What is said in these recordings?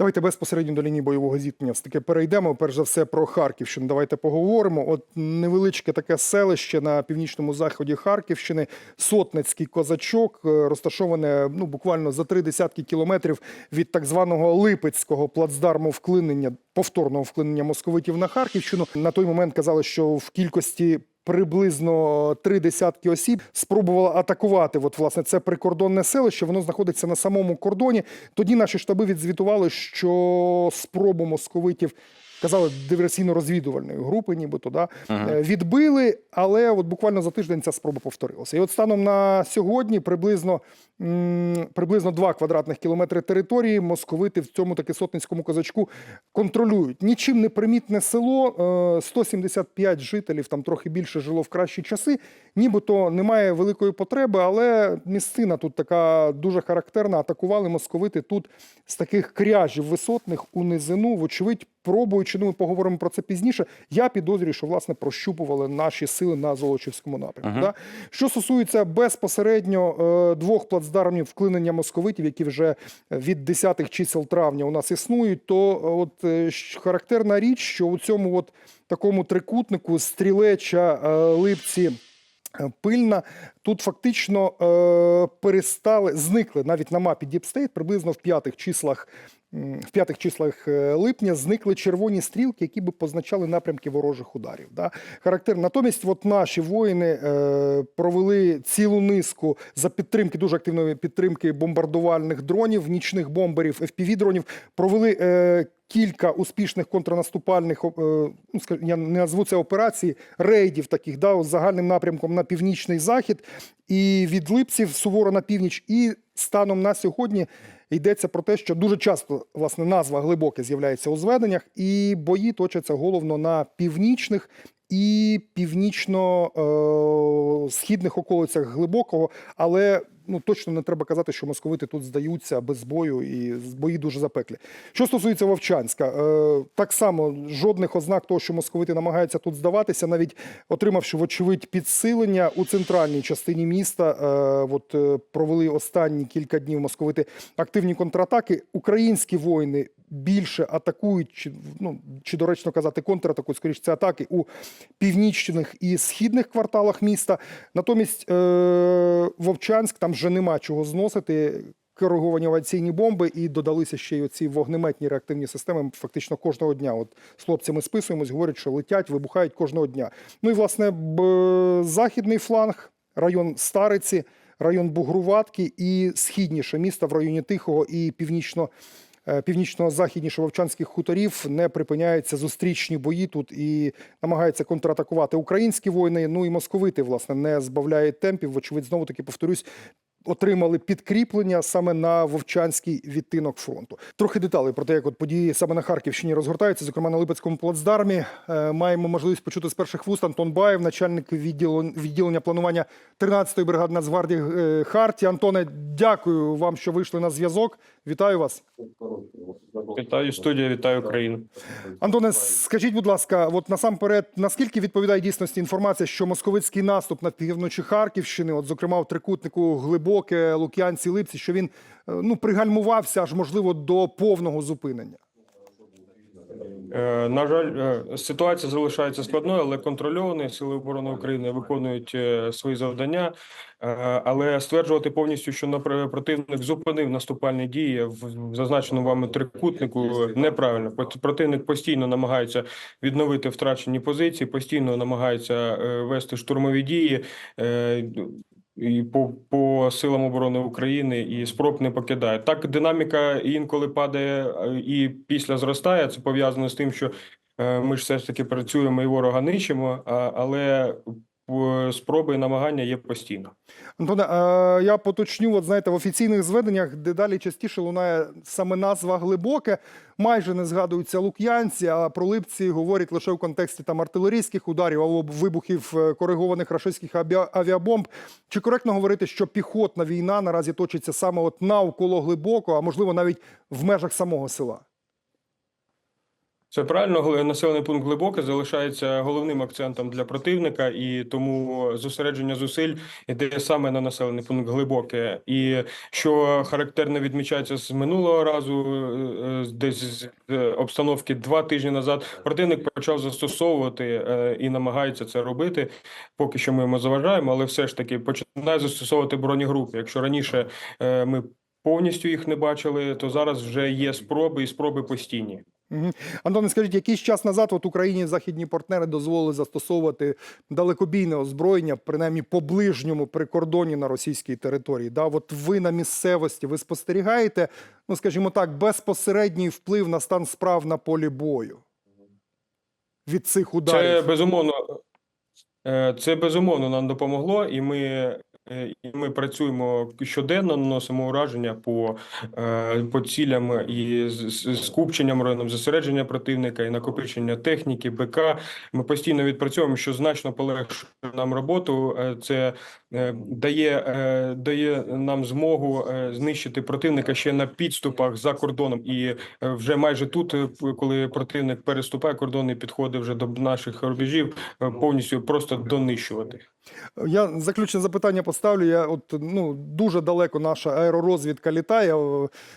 Давайте безпосередньо до лінії бойового зіткнення все-таки перейдемо. Перш за все про Харківщину. Давайте поговоримо. От невеличке таке селище на північному заході Харківщини, Сотницький козачок, е, розташоване ну буквально за три десятки кілометрів від так званого Липецького плацдарму вклинення, повторного вклинення московитів на Харківщину. На той момент казали, що в кількості. Приблизно три десятки осіб спробували атакувати. От, власне, це прикордонне селище. Воно знаходиться на самому кордоні. Тоді наші штаби відзвітували, що спробу московитів казали диверсійно-розвідувальної групи, нібито да, е, відбили. Але от буквально за тиждень ця спроба повторилася. І от станом на сьогодні приблизно, м, приблизно 2 квадратних кілометри території московити в цьому таки сотницькому козачку контролюють. Нічим не примітне село, е, 175 жителів, там трохи більше жило в кращі часи. Нібито немає великої потреби, але місцина тут така дуже характерна. Атакували московити тут з таких кряжів висотних у низину, вочевидь, пробуючи. Ну, ми поговоримо про це пізніше. Я підозрюю, що власне прощупували наші сили на Золочівському напрямку. Да? Що стосується безпосередньо е, двох плацдармів вклинення московитів, які вже від 10-х чисел травня у нас існують, то е, от е, характерна річ, що у цьому от такому трикутнику стрілеча е, липці. Пильна тут фактично е, перестали зникли навіть на мапі State приблизно в п'ятих числах. В п'ятих числах е, липня зникли червоні стрілки, які би позначали напрямки ворожих ударів. Да? Характер. Натомість, от наші воїни е, провели цілу низку за підтримки, дуже активної підтримки бомбардувальних дронів, нічних бомберів, fpv дронів провели е, кілька успішних контрнаступальних, е, ну, я не назву це операції, рейдів таких, да, з загальним напрямком на північний захід і від Липців суворо на північ. І станом на сьогодні йдеться про те, що дуже часто власне назва глибоке з'являється у зведеннях, і бої точаться головно на північних. І північно-східних околицях глибокого, але ну точно не треба казати, що московити тут здаються без бою, і бої дуже запеклі. Що стосується Вовчанська, е, так само жодних ознак того, що московити намагаються тут здаватися, навіть отримавши вочевидь підсилення у центральній частині міста. Е, от е, провели останні кілька днів московити активні контратаки. Українські воїни більше атакують, чи ну чи доречно казати, контратакують, скоріше це атаки у північних і східних кварталах міста. Натомість е, Вовчанськ там вже нема чого зносити. Кориговані авіаційні бомби і додалися ще й оці вогнеметні реактивні системи. Фактично кожного дня. От з хлопцями списуємось, говорять, що летять, вибухають кожного дня. Ну і власне б- західний фланг, район Стариці, район Бугруватки і східніше міста в районі Тихого і північно. е, Північно-західніше Вовчанських хуторів не припиняються зустрічні бої тут і намагаються контратакувати українські воїни. Ну і московити, власне, не збавляють темпів. Вочевидь, знову таки повторюсь, отримали підкріплення саме на Вовчанський відтинок фронту. Трохи деталей про те, як от події саме на Харківщині розгортаються, зокрема на Липецькому плацдармі. Е, Маємо можливість почути з перших вуст Антон Баєв, начальник відділу, відділення планування 13-ї бригади Нацгвардії е, Харті. Антоне, дякую вам, що вийшли на зв'язок. Вітаю вас. Вітаю студія, вітаю Україну. Антоне, скажіть, будь ласка, от насамперед, наскільки відповідає дійсності інформація, що московицький наступ на півночі Харківщини, от зокрема в трикутнику глибоке Лук'янці Липці, що він е, ну пригальмувався аж можливо до повного зупинення? Е, На жаль, е, ситуація залишається складною, але контрольовані сили оборони України виконують свої завдання. Але стверджувати повністю, що противник зупинив наступальні дії в зазначеному вами трикутнику неправильно. Противник постійно намагається відновити втрачені позиції, постійно намагається вести штурмові дії. І по, по силам оборони України і спроб не покидає. Так динаміка інколи падає е, і після зростає. Це пов'язано з тим, що е, ми ж все ж таки працюємо і ворога нищимо, але спроби і намагання є постійно. Антоне, е, я поточню, от знаєте, в офіційних зведеннях дедалі частіше лунає саме назва глибоке. Майже не згадуються лук'янці, а про липці говорять лише в контексті там артилерійських ударів або вибухів е, коригованих рашистських авіа- авіабомб. Чи коректно говорити, що піхотна війна наразі точиться саме от навколо глибоко, а можливо навіть в межах самого села? Це правильно, населений пункт глибоке залишається головним акцентом для противника, і тому зосередження зусиль йде саме на населений пункт глибоке. І що характерно відмічається з минулого разу, е, е, десь з е, обстановки два тижні назад, противник почав застосовувати і намагається це робити. Поки що ми йому заважаємо, але все ж таки починає застосовувати бронегрупи. Якщо раніше ми повністю їх не бачили, то зараз вже є спроби і спроби постійні. Антоне, скажіть, якийсь час назад от Україні західні партнери дозволили застосовувати далекобійне озброєння, принаймні по ближньому прикордонні на російській території. Да? От ви на місцевості, ви спостерігаєте, ну скажімо так, безпосередній вплив на стан справ на полі бою від цих ударів. Це безумовно, е, це безумовно нам допомогло, і ми, і ми працюємо щоденно, наносимо ураження по, е, по цілям і скупченням районом зосередження противника і накопичення техніки, БК. Ми постійно відпрацьовуємо, що значно полегшує нам роботу. Е, Це е, дає, е, дає нам змогу е, знищити противника ще на підступах за кордоном. І е, вже майже тут, е, коли противник переступає кордон і підходить вже до наших рубежів, е, повністю просто донищувати. Я заключне запитання поставлю. Я от ну дуже далеко наша аеророзвідка літає.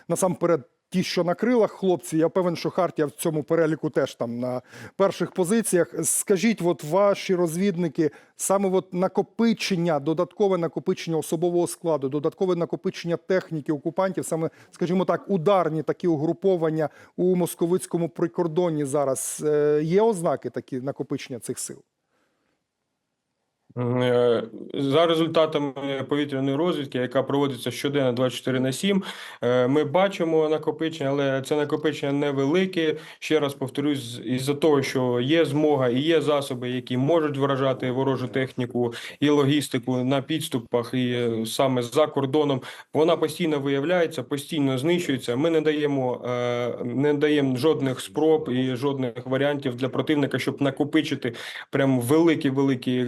Насамперед, ті, що на крилах, хлопці, я певен, що Хартія в цьому переліку теж там на перших позиціях. Скажіть, от ваші розвідники, саме от накопичення, додаткове накопичення особового складу, додаткове накопичення техніки окупантів, саме, скажімо так, ударні такі угруповання у московицькому прикордонні зараз е, є ознаки такі накопичення цих сил. Е, За результатами повітряної розвідки, яка проводиться щоденно 24 на 7, е, ми бачимо накопичення, але це накопичення невелике. Ще раз повторюсь, із-за того, що є змога і є засоби, які можуть вражати ворожу техніку і логістику на підступах, і е, саме за кордоном, вона постійно виявляється, постійно знищується. Ми не даємо, не даємо жодних спроб і жодних варіантів для противника, щоб накопичити прям великі, великі,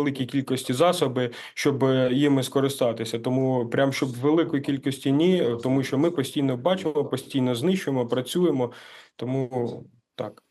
великій кількості засоби, щоб е, їми скористатися. Тому прям щоб великої кількості ні, тому що ми постійно бачимо, постійно знищуємо, працюємо. Тому так.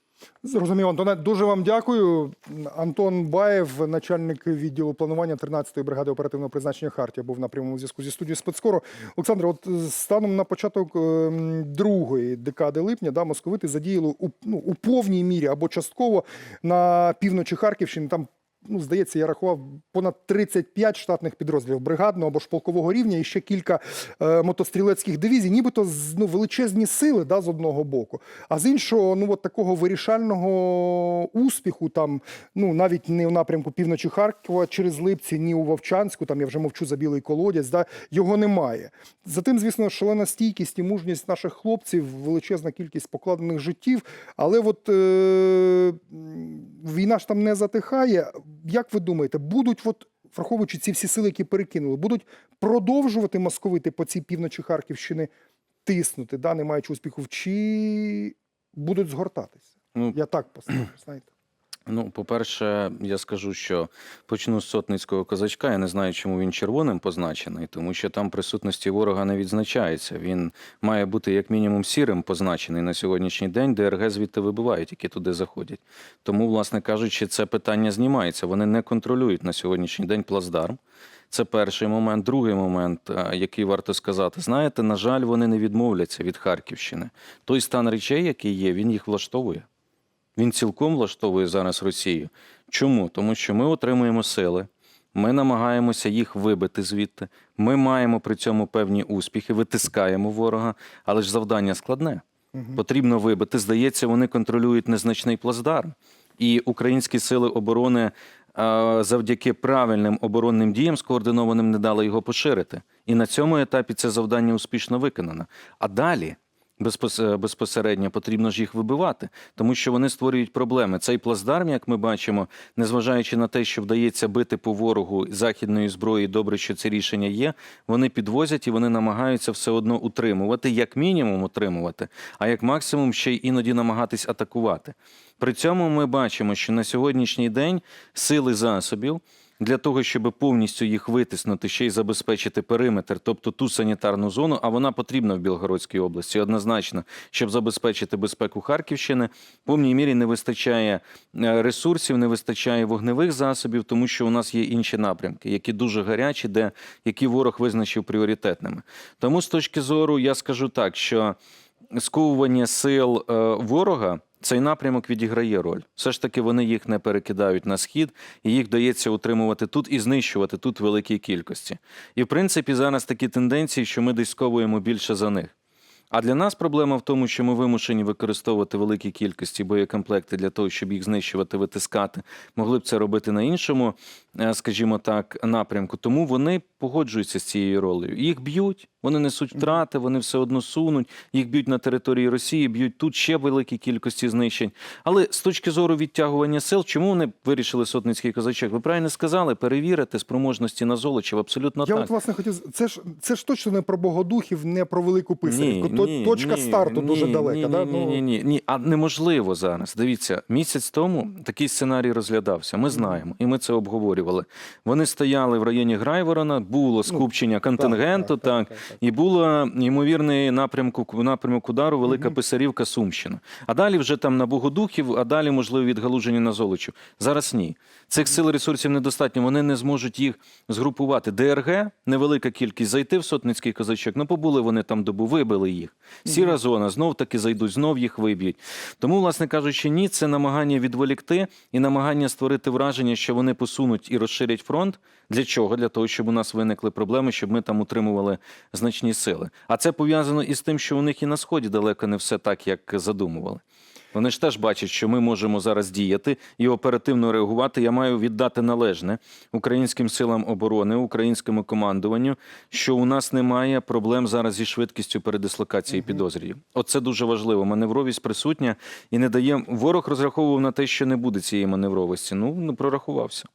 Зрозуміло, Антоне, дуже вам дякую. Антон Баєв, начальник відділу планування 13-ї бригади оперативного призначення Хартія, був на прямому зв'язку зі студією спецкору. Олександр, от е, станом на початок ем, другої декади липня да, московити задіяли у, ну, у повній мірі або частково на півночі Харківщини. Там ну, здається, я рахував понад 35 штатних підрозділів бригадного або ж полкового рівня і ще кілька е, мотострілецьких дивізій, нібито ну, величезні сили да, з одного боку. А з іншого, ну от такого вирішального успіху, там, ну навіть не в напрямку півночі Харкова через Липці, ні у Вовчанську, там я вже мовчу за білий колодязь, да, його немає. Затим, звісно, шалена стійкість і мужність наших хлопців, величезна кількість покладених життів. Але от е, війна ж там не затихає. Як ви думаєте, будуть, от, враховуючи ці всі сили, які перекинули, будуть продовжувати московити по цій півночі Харківщини тиснути, да, не маючи успіху, чи будуть згортатися? Ну, Я так поставлю, знаєте. Ну, по-перше, я скажу, що почну з сотницького козачка. Я не знаю, чому він червоним позначений, тому що там присутності ворога не відзначається. Він має бути як мінімум сірим позначений на сьогоднішній день. ДРГ звідти вибивають, які туди заходять. Тому, власне кажучи, це питання знімається. Вони не контролюють на сьогоднішній день плацдарм. Це перший момент. Другий момент, е, який варто сказати, знаєте, на жаль, вони не відмовляться від Харківщини. Той стан речей, який є, він їх влаштовує. Він цілком влаштовує зараз Росію. Чому? Тому що ми отримуємо сили, ми намагаємося їх вибити звідти. Ми маємо при цьому певні успіхи, витискаємо ворога, але ж завдання складне. Потрібно вибити. Здається, вони контролюють незначний плацдарм. І українські сили оборони а, завдяки правильним оборонним діям скоординованим не дали його поширити. І на цьому етапі це завдання успішно виконано. А далі безпосередньо потрібно ж їх вибивати, тому що вони створюють проблеми. Цей плацдарм, як ми бачимо, незважаючи на те, що вдається бити по ворогу західної зброї, добре, що це рішення є. Вони підвозять і вони намагаються все одно утримувати, як мінімум утримувати, а як максимум ще й іноді намагатись атакувати. При цьому ми бачимо, що на сьогоднішній день сили засобів для того, щоб повністю їх витиснути, ще й забезпечити периметр, тобто ту санітарну зону, а вона потрібна в Білгородській області однозначно, щоб забезпечити безпеку Харківщини. В повній мірі не вистачає е, ресурсів, не вистачає вогневих засобів, тому що у нас є інші напрямки, які дуже гарячі, де які ворог визначив пріоритетними. Тому з точки зору я скажу так, що сковування сил е, ворога. Цей напрямок відіграє роль. Все ж таки вони їх не перекидають на схід, і їх дається утримувати тут і знищувати тут великій кількості. І в принципі зараз такі тенденції, що ми десь сковуємо більше за них. А для нас проблема в тому, що ми вимушені використовувати великі кількості боєкомплекти для того, щоб їх знищувати, витискати. Могли б це робити на іншому, е, скажімо так, напрямку. Тому вони погоджуються з цією ролею. Їх б'ють, вони несуть втрати, вони все одно сунуть. Їх б'ють на території Росії, б'ють тут ще великі кількості знищень. Але з точки зору відтягування сил, чому вони вирішили сотницький козачок? Ви правильно сказали, перевірити спроможності на Золочів. Абсолютно Я так. от власне хотів. Це ж це ж точно не про богодухів, не про велику писарівку. То- Точка старту дуже далека. Ні, да? ні, Ну, ні, ні, ні. А неможливо зараз. Дивіться, місяць тому такий сценарій розглядався. Ми знаємо, і ми це обговорювали. Вони стояли в районі Грайворона, було скупчення контингенту, так, так, так, так. і було ймовірний напрямку напрямок удару Велика Писарівка, Сумщина. А далі вже там на Богодухів, а далі можливо відгалуження на Золочів. Зараз ні. Цих сил ресурсів недостатньо. Вони не зможуть їх згрупувати. ДРГ невелика кількість зайти в сотницький козачок. Ну побули вони там добу, вибили їх. Сіра зона, знов таки зайдуть, знов їх виб'ють. Тому, власне кажучи, ні, це намагання відволікти і намагання створити враження, що вони посунуть і розширять фронт. Для чого? Для того, щоб у нас виникли проблеми, щоб ми там утримували значні сили. А це пов'язано із тим, що у них і на сході далеко не все так, як задумували. Вони ж теж бачать, що ми можемо зараз діяти і оперативно реагувати. Я маю віддати належне українським силам оборони, українському командуванню, що у нас немає проблем зараз зі швидкістю передислокації підозрів. Оце дуже важливо. Маневровість присутня і не дає. Ворог розраховував на те, що не буде цієї маневровості. Ну не прорахувався.